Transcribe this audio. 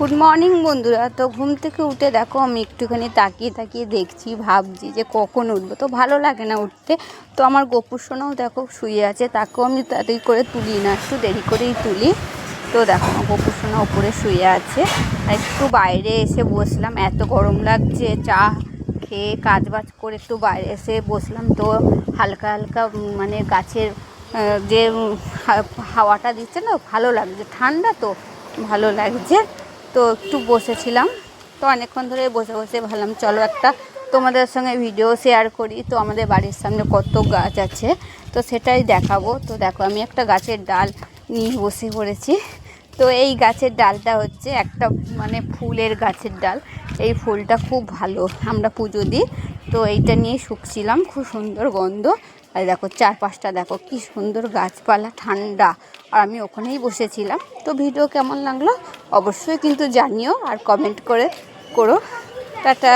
Good morning বন্ধুরা। তো ঘুম থেকে উঠে দেখো, আমি একটুখানি তাকিয়ে তাকিয়ে দেখছি, ভাবছি যে কখন উঠবো। তো ভালো লাগে না উঠতে। তো আমার গোপুর সোনাও দেখো শুয়ে আছে, তাকেও আমি তাড়াতাড়ি করে তুলি না, একটু দেরি করেই তুলি। তো দেখো, আমার গোপুর সোনা উপরে শুয়ে আছে। একটু বাইরে এসে বসলাম, এত গরম লাগছে, চা খেয়ে কাজ বাজ করে একটু বাইরে এসে বসলাম। তো হালকা হালকা মানে গাছের যে হাওয়াটা দিচ্ছে না, ভালো লাগছে। ঠান্ডা তো, ভালো লাগছে। তো একটু বসেছিলাম। তো অনেকক্ষণ ধরে বসে বসে ভাবলাম, চলো একটা তোমাদের সঙ্গে ভিডিও শেয়ার করি। তো আমাদের বাড়ির সামনে কত গাছ আছে, তো সেটাই দেখাবো। তো দেখো, আমি একটা গাছের ডাল নিয়ে বসে পড়েছি। তো এই গাছের ডালটা হচ্ছে একটা মানে ফুলের গাছের ডাল। এই ফুলটা খুব ভালো, আমরা পুজো দিই। তো এইটা নিয়ে শুকছিলাম, খুব সুন্দর গন্ধ। আর দেখো, চারপাশটা দেখো, কি সুন্দর গাছপালা, ঠান্ডা। আর আমি ওখানেই বসেছিলাম। তো ভিডিও কেমন লাগল? অবশ্যই কিন্তু জানিও আর কমেন্ট করে করো। টাটা।